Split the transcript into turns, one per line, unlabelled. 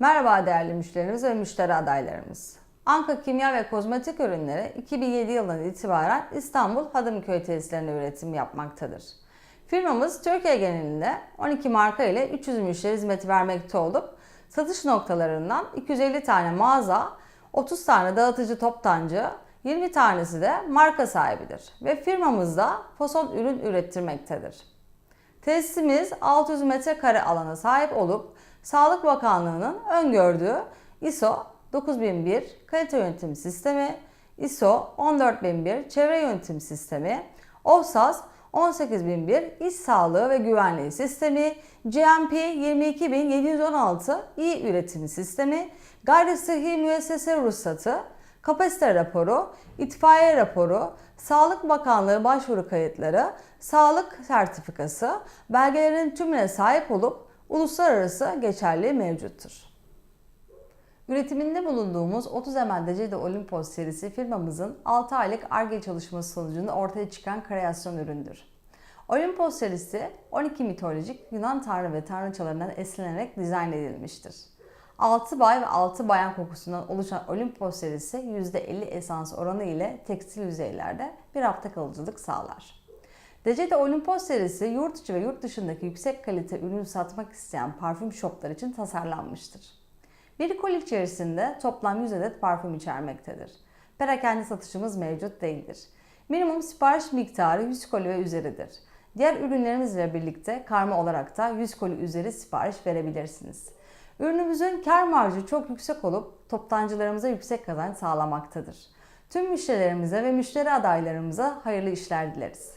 Merhaba değerli müşterimiz ve müşteri adaylarımız. Anka Kimya ve Kozmetik Ürünleri 2007 yılından itibaren İstanbul Hadımköy tesislerinde üretim yapmaktadır. Firmamız Türkiye genelinde 12 marka ile 300 müşteri hizmeti vermekte olup satış noktalarından 250 tane mağaza, 30 tane dağıtıcı toptancı, 20 tanesi de marka sahibidir ve firmamızda fason ürün ürettirmektedir. Tesisimiz 600 metrekare alana sahip olup Sağlık Bakanlığı'nın öngördüğü ISO 9001 kalite yönetim sistemi, ISO 14001 çevre yönetim sistemi, OHSAS 18001 iş sağlığı ve güvenliği sistemi, GMP 22716 iyi üretim sistemi, gayri sıhhi müessese ruhsatı, kapasite raporu, itfaiye raporu, Sağlık Bakanlığı başvuru kayıtları, sağlık sertifikası, belgelerin tümüne sahip olup uluslararası geçerliği mevcuttur. Üretiminde bulunduğumuz 30 ml Decede Olimpos serisi firmamızın 6 aylık ARGE çalışması sonucunda ortaya çıkan kreasyon üründür. Olimpos serisi 12 mitolojik Yunan tanrı ve tanrıçalarından esinlenerek dizayn edilmiştir. 6 bay ve 6 bayan kokusundan oluşan Olimpos serisi %50 esans oranı ile tekstil yüzeylerde bir hafta kalıcılık sağlar. Decede Olimpos serisi yurt içi ve yurt dışındaki yüksek kalite ürün satmak isteyen parfüm shoplar için tasarlanmıştır. Bir koli içerisinde toplam 100 adet parfüm içermektedir. Perakende satışımız mevcut değildir. Minimum sipariş miktarı 100 koli ve üzeridir. Diğer ürünlerimizle birlikte karma olarak da 100 koli üzeri sipariş verebilirsiniz. Ürünümüzün kar marjı çok yüksek olup toptancılarımıza yüksek kazanç sağlamaktadır. Tüm müşterilerimize ve müşteri adaylarımıza hayırlı işler dileriz.